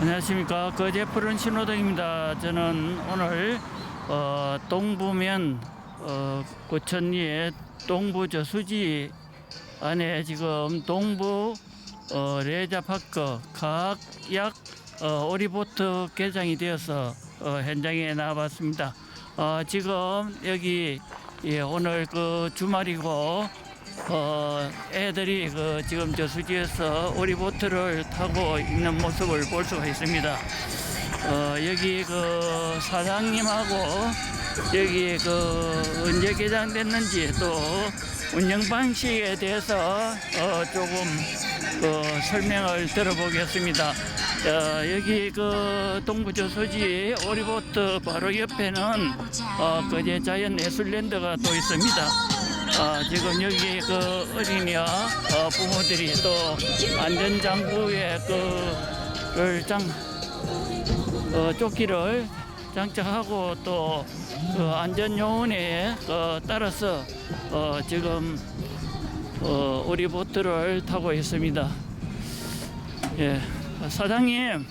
안녕하십니까 거제 푸른 신호등입니다. 저는 오늘 어, 동부면 어, 고천리의 동부 저수지 안에 지금 동부 어, 레자파크 각약 어, 오리보트 개장이 되어서 어, 현장에 나와봤습니다. 어, 지금 여기 예, 오늘 그 주말이고 어, 애들이 그 지금 저수지에서 오리보트를 타고 있는 모습을 볼 수가 있습니다. 어, 여기 그 사장님하고 여기 그 언제 개장됐는지 또 운영 방식에 대해서 어, 조금 그 설명을 들어보겠습니다. 어, 여기 그 동부저수지 오리보트 바로 옆에는 어, 그제 자연 예술랜드가 또 있습니다. 어, 지금 여기 그 어린이와 어, 부모들이 또 안전장구에 그를 장 어, 조끼를 장착하고 또 그 안전요원에 어, 따라서 어, 지금 어, 우리 보트를 타고 있습니다. 예, 사장님,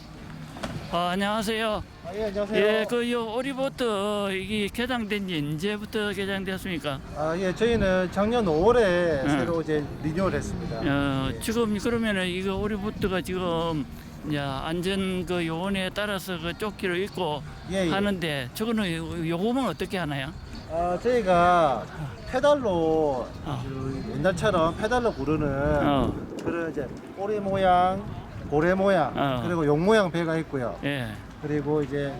어, 안녕하세요. 아, 예, 안녕하세요. 예, 그 요 오리보트 이게 개장된 지 언제부터 개장됐습니까? 아, 예, 저희는 작년 5월에 응. 새로 이제 리뉴얼 했습니다. 어, 예. 지금 그러면은 이거 오리보트가 지금 이제 안전 그 요원에 따라서 그 조끼를 입고 예, 예. 하는데 저거는 요- 요금은 어떻게 하나요? 아, 저희가 페달로 아. 그 옛날처럼 페달로 부르는 어, 그런 이제 꼬리 모양, 고래 모양, 어. 그리고 용 모양 배가 있고요. 예, 그리고 이제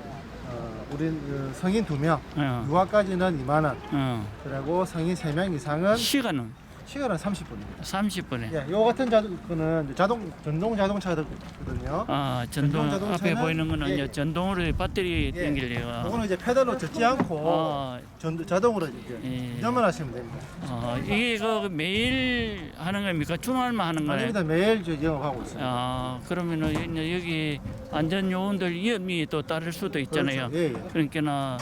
어, 우린 그 성인 두 명, 어, 유아까지는 2만 원, 어. 그리고 성인 세 명 이상은 시간은 시간은 30분입니다. 30분에. 예, 요 같은 자동차는 자동 전동 자동차거든요. 아, 전동 전동 앞에 보이는 거는 예, 예. 전동으로 배터리 예. 땡기려고. 요거는 이제 페달로 젓지 않고 아, 전, 자동으로 이제 예. 연만 하시면 됩니다. 어, 이게 그 매일 하는 겁니까? 주말만 하는 거예요? 아닙니다. 매일 저 영업하고 있습니다. 아, 그러면은 이제 여기 안전 요원들 위험이 또 따를 수도 있잖아요. 그렇죠. 예, 예. 그러니까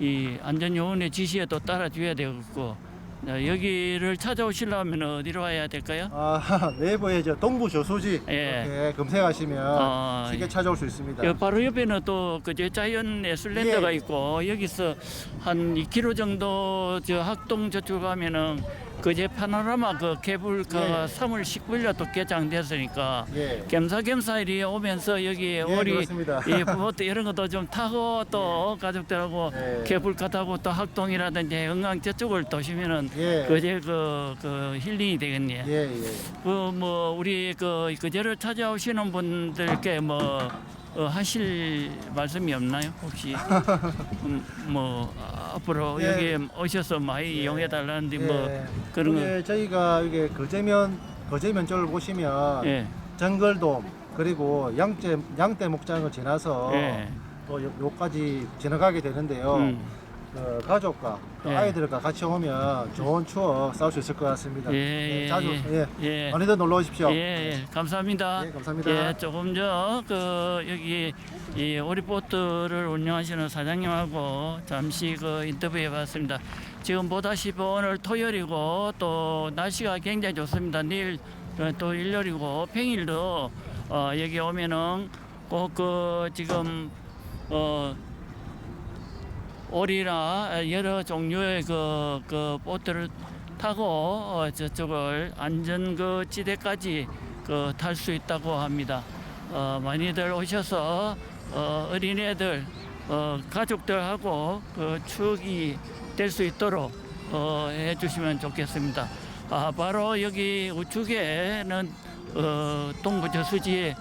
이 안전 요원의 지시에 또 따라줘야 되겠고 자, 여기를 찾아오시려면 어디로 와야 될까요? 아, 네이버에 저 동부 저수지 예. 이렇게 검색하시면 아, 쉽게 예. 찾아올 수 있습니다. 여 바로 옆에는 또그 자연 예술랜드가 예. 있고 여기서 한 2km 정도 저 학동 저쪽 가면은 그제 파노라마 그 케이블카가 예. 3월 19일에 또 개장됐으니까 예. 겸사겸사 이리 오면서 여기 우리 그렇습니다. 이 보트 이런 것도 좀 타고 또 가족들하고 예. 케이블카 타고 또 학동이라든지 영광 저쪽을 도시면은 예. 그제 그, 그 힐링이 되겠네요. 예, 예. 그뭐 우리 그 그제를 찾아오시는 분들께 뭐 어, 하실 말씀이 없나요 혹시 음, 뭐 아, 앞으로 예. 여기 오셔서 많이 예. 이용해 달라는데 뭐 예. 그런 거 이게 저희가 이게 거제면 거제면 쪽을 보시면 예. 정글돔 그리고 양떼 양떼 목장을 지나서 예. 또 요, 요까지 지나가게 되는데요. 음. 그 가족과 또 예. 아이들과 같이 오면 좋은 추억 쌓을 수 있을 것 같습니다. 예, 네, 예, 자주 예. 예. 예. 많이들 놀러 오십시오. 예, 예, 감사합니다. 예, 감사합니다. 예, 조금 전그 여기 이 오리보트를 운영하시는 사장님하고 잠시 그 인터뷰해 봤습니다. 지금 보다시피 오늘 토요일이고 또 날씨가 굉장히 좋습니다. 내일 어, 또 일요일이고 평일도 어, 여기 오면은 꼭 그 지금 어 오리나 여러 종류의 그, 그 보트를 타고 어, 저쪽을 안전 그 지대까지 그 탈 수 있다고 합니다. 어, 많이들 오셔서 어, 어린애들 어, 가족들하고 그 추억이 될 수 있도록 어, 해주시면 좋겠습니다. 아, 바로 여기 우측에는 어, 동부 저수지에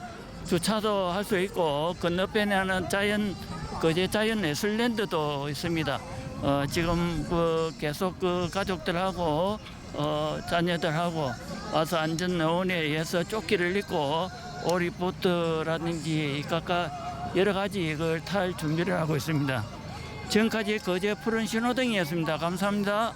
주차도 할 수 있고 건너편에는 자연 거제 자연 예술랜드도 있습니다. 어, 지금 그 계속 그 가족들하고 어, 자녀들하고 와서 안전요원에 의해서 조끼를 입고 오리보트라든지 각각 여러 가지 이걸 탈 준비를 하고 있습니다. 지금까지 거제 푸른 신호등이었습니다. 감사합니다.